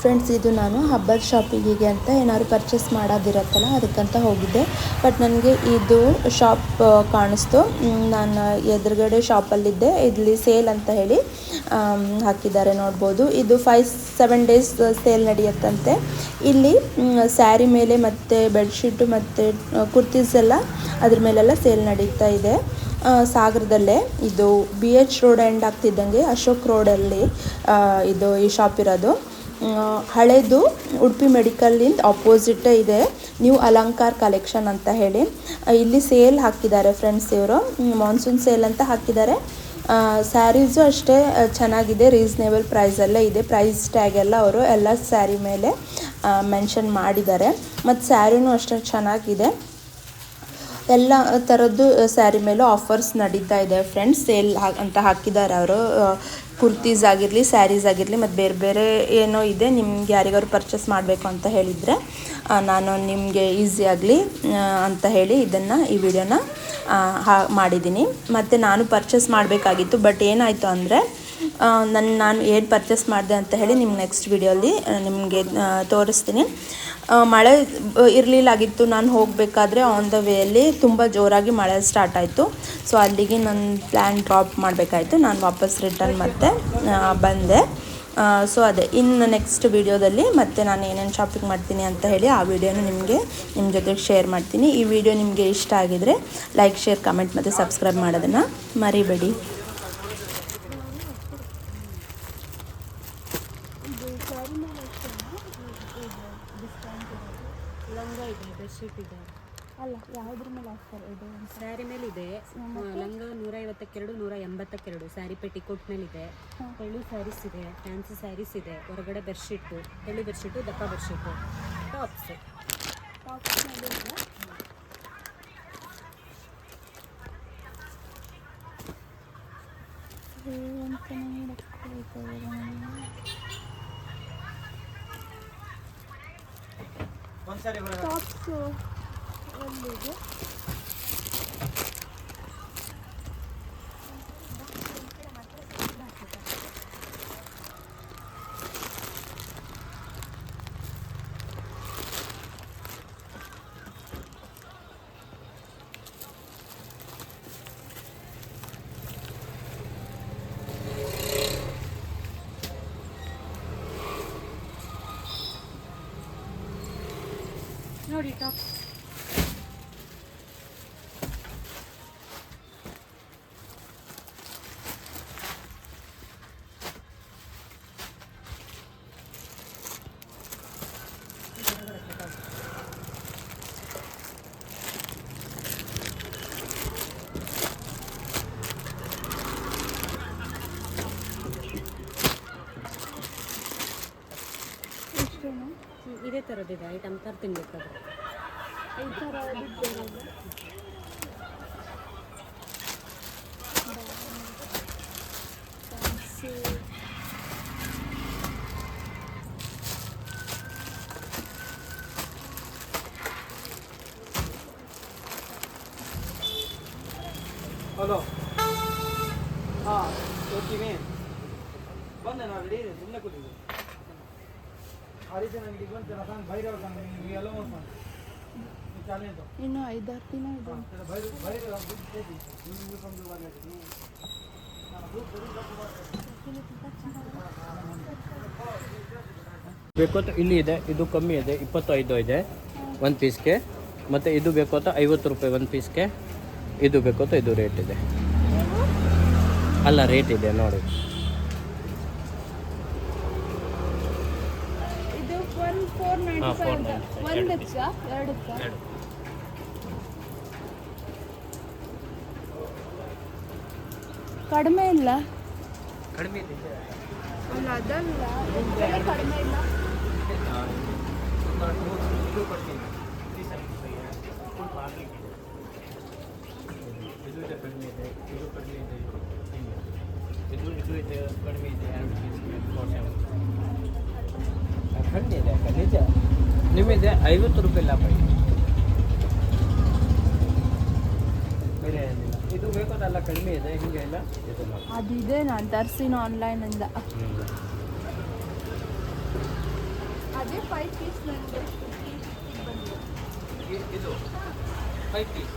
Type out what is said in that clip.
Friends ಇದು ನಾನು ಹಬ್ಬದ ಶಾಪಿಂಗಿಗೆ ಅಂತ ಏನಾದ್ರು ಪರ್ಚೇಸ್ ಮಾಡೋದಿರತ್ತಲ್ಲ, ಅದಕ್ಕಂತ ಹೋಗಿದ್ದೆ. ಬಟ್ ನನಗೆ ಇದು ಶಾಪ್ ಕಾಣಿಸ್ತು. ನಾನು ಎದುರುಗಡೆ ಶಾಪಲ್ಲಿದ್ದೆ ಇಲ್ಲಿ ಸೇಲ್ ಅಂತ ಹೇಳಿ ಹಾಕಿದ್ದಾರೆ ನೋಡ್ಬೋದು. ಇದು ಫೈವ್ ಸೆವೆನ್ ಡೇಸ್ ಸೇಲ್ ನಡೆಯುತ್ತಂತೆ. ಇಲ್ಲಿ ಸ್ಯಾರಿ ಮೇಲೆ ಮತ್ತು ಬೆಡ್ಶೀಟು ಮತ್ತು ಕುರ್ತೀಸ್ ಎಲ್ಲ ಅದ್ರ ಮೇಲೆಲ್ಲ ಸೇಲ್ ನಡೀತಾ ಇದೆ. ಸಾಗರದಲ್ಲೇ ಇದು ಬಿ ಎಚ್ ರೋಡ್ ಎಂಡ್ ಆಗ್ತಿದ್ದಂಗೆ ಅಶೋಕ್ ರೋಡಲ್ಲಿ ಇದು ಈ ಶಾಪ್ ಇರೋದು. ಹಳೇದು ಉಡುಪಿ ಮೆಡಿಕಲ್ಲಿಂದ ಆಪೋಸಿಟ್ ಇದೆ. ನ್ಯೂ ಅಲಂಕಾರ್ ಕಲೆಕ್ಷನ್ ಅಂತ ಹೇಳಿ. ಇಲ್ಲಿ ಸೇಲ್ ಹಾಕಿದ್ದಾರೆ ಫ್ರೆಂಡ್ಸ್ ಇವರು. ಮಾನ್ಸೂನ್ ಸೇಲ್ ಅಂತ ಹಾಕಿದ್ದಾರೆ. ಸ್ಯಾರೀಸು ಅಷ್ಟೇ ಚೆನ್ನಾಗಿದೆ ರೀಸ್ನೇಬಲ್ ಪ್ರೈಸಲ್ಲೇ ಇದೆ. ಪ್ರೈಸ್ ಟ್ಯಾಗ್ ಎಲ್ಲ ಅವರು ಎಲ್ಲ ಸ್ಯಾರಿ ಮೇಲೆ ಮೆನ್ಷನ್ ಮಾಡಿದ್ದಾರೆ. ಮತ್ತು ಸ್ಯಾರಿನೂ ಅಷ್ಟೇ ಚೆನ್ನಾಗಿದೆ. ಎಲ್ಲ ಥರದ್ದು ಸ್ಯಾರಿ ಮೇಲೂ ಆಫರ್ಸ್ ನಡೀತಾ ಇದೆ ಫ್ರೆಂಡ್ಸ್ ಸೇಲ್ ಅಂತ ಹಾಕಿದ್ದಾರೆ ಅವರು. ಕುರ್ತೀಸ್ ಆಗಿರಲಿ, ಸ್ಯಾರೀಸ್ ಆಗಿರಲಿ, ಮತ್ತು ಬೇರೆ ಬೇರೆ ಏನೋ ಇದೆ, ನಿಮ್ಗೆ ಯಾರಿಗಾದ್ರು ಪರ್ಚೇಸ್ ಮಾಡಬೇಕು ಅಂತ ಹೇಳಿದರೆ ನಾನು ನಿಮಗೆ ಈಸಿ ಆಗಲಿ ಅಂತ ಹೇಳಿ ಇದನ್ನು ಈ ವಿಡಿಯೋನ ಮಾಡಿದ್ದೀನಿ. ಮತ್ತು ನಾನು ಪರ್ಚೇಸ್ ಮಾಡಬೇಕಾಗಿತ್ತು ಬಟ್ ಏನಾಯಿತು ಅಂದರೆ ನನ್ನ ನಾನು ಏನು ಪರ್ಚೇಸ್ ಮಾಡಿದೆ ಅಂತ ಹೇಳಿ ನಿಮ್ಮ ನೆಕ್ಸ್ಟ್ ವಿಡಿಯೋಲಿ ನಿಮಗೆ ತೋರಿಸ್ತೀನಿ. ಮಳೆ ಇರಲಿಲ್ಲಾಗಿತ್ತು, ನಾನು ಹೋಗಬೇಕಾದ್ರೆ ಆನ್ ದ ವೇಯಲ್ಲಿ ತುಂಬ ಜೋರಾಗಿ ಮಳೆ ಸ್ಟಾರ್ಟ್ ಆಯಿತು. ಸೊ ಅಲ್ಲಿಗೆ ನನ್ನ ಪ್ಲ್ಯಾನ್ ಡ್ರಾಪ್ ಮಾಡಬೇಕಾಯಿತು. ನಾನು ವಾಪಸ್ ರಿಟರ್ನ್ ಮತ್ತೆ ಬಂದೆ. ಸೊ ಅದೇ, ಇನ್ನು ನೆಕ್ಸ್ಟ್ ವಿಡಿಯೋದಲ್ಲಿ ಮತ್ತೆ ನಾನು ಏನೇನು ಶಾಪಿಂಗ್ ಮಾಡ್ತೀನಿ ಅಂತ ಹೇಳಿ ಆ ವಿಡಿಯೋನ ನಿಮಗೆ ನಿಮ್ಮ ಜೊತೆಗೆ ಶೇರ್ ಮಾಡ್ತೀನಿ. ಈ ವಿಡಿಯೋ ನಿಮಗೆ ಇಷ್ಟ ಆಗಿದರೆ ಲೈಕ್ ಶೇರ್ ಕಮೆಂಟ್ ಮತ್ತು ಸಬ್ಸ್ಕ್ರೈಬ್ ಮಾಡೋದನ್ನು ಮರಿಬೇಡಿ. ಲಂಗ ಇದೆ ಬೆಡ್ಶೀಟ್ ಇದೆ ಅಲ್ಲ ಯಾವುದ್ರ ಮೇಲೆ ಆಫರ್ ಇದೆ. ಸ್ಯಾರಿ ಮೇಲೆ ಇದೆ ಲಂಗ ನೂರ ಐವತ್ತಕ್ಕೆರಡು ನೂರ ಎಂಬತ್ತಕ್ಕೆರಡು ಸ್ಯಾರಿ ಪೆಟಿಕೋಟ್ ಮೇಲೆ ಇದೆ. ಎಳ್ಳು ಸ್ಯಾರೀಸ್ ಇದೆ ಫ್ಯಾನ್ಸಿ ಸ್ಯಾರೀಸ್ ಇದೆ ಹೊರಗಡೆ ಬೆಡ್ಶೀಟು ಎಳ್ಳು ಬೆಡ್ಶೀಟು ದಪ್ಪ ಬೆಡ್ಶೀಟು ಟಾಪ್ಸ್ ಟಾಪ್ಸ್ ಹ್ಮ್, ಇದೇ ಥರದ್ದಿದೆ ಐಟಮ್ ಥರ ತಿನ್ಬೇಕಾದ್ರೆ ಹಲೋ ಹಾಂ ಬಂದೆ ನಾವು ರೆಡಿ ಸುಮ್ಮನೆ ಕೂತಿದ್ದೆ ಹರಿಜನ ಅಂಗಡಿಗೆ ಹಲೋ ಹಾಂ ಓಕೆ ಬಂದೆ ಎಲ್ಲ ಮಾಡ್ಕೊಂಡು ಸುಮ್ಮನೆ ಅಂತ ಇನ್ನು ಐದಾರು ದಿನ ಇದೆ. ಬೇಕು ಅಂತ ಇಲ್ಲಿ ಇದೆ ಇದು ಕಮ್ಮಿ ಇದೆ ಇಪ್ಪತ್ತೈದು ಇದೆ ಒನ್ ಪೀಸ್ಗೆ ಮತ್ತು ಇದು ಬೇಕು ಅಂತ ಐವತ್ತು ರೂಪಾಯಿ ಒಂದು ಪೀಸ್ಗೆ ಇದು ಬೇಕು ಅಂತ ಇದು ರೇಟ್ ಇದೆ. ಅಲ್ಲ ರೇಟ್ ಇದೆ ನೋಡಿ. ಒಂದಕ್ಕ ಎರಡಕ್ಕ ಎರಡು ಕಡಿಮೆ ಇಲ್ಲ. ಕಡಿಮೆ ಇದೆ. ಅಲ್ಲ ಅದಲ್ಲ. ಕಡಿಮೆ ಇಲ್ಲ. ಇದು. ಇದು ಇದೆ ಕಡಿಮೆ ಇದೆ. ಇದು ಕಡಿಮೆ ಇದೆ. ಇದು ಇದು ಇದೆ ಕಡಿಮೆ ಇದೆ. ಎರಡು ನಿಜ ನಿಮಗೆ ಐವತ್ತು ರೂಪಾಯಿ ಲಾಭ ಇದೆ. ಬೇರೆ ಏನಿಲ್ಲ. ಇದು ಬೇಕೋದಲ್ಲ ಕಡಿಮೆ ಇದೆ ಹಿಂಗೆ ಇಲ್ಲ? ಇದು ನೋಡಿ ಅದಿದೆ ನಾನು ತರಿಸಿನ ಆನ್ಲೈನಿಂದ. ಅದೇ ಫೈವ್ ಪೀಸ್ ನನಗೆ ಇದು ಫೈವ್ ಪೀಸ್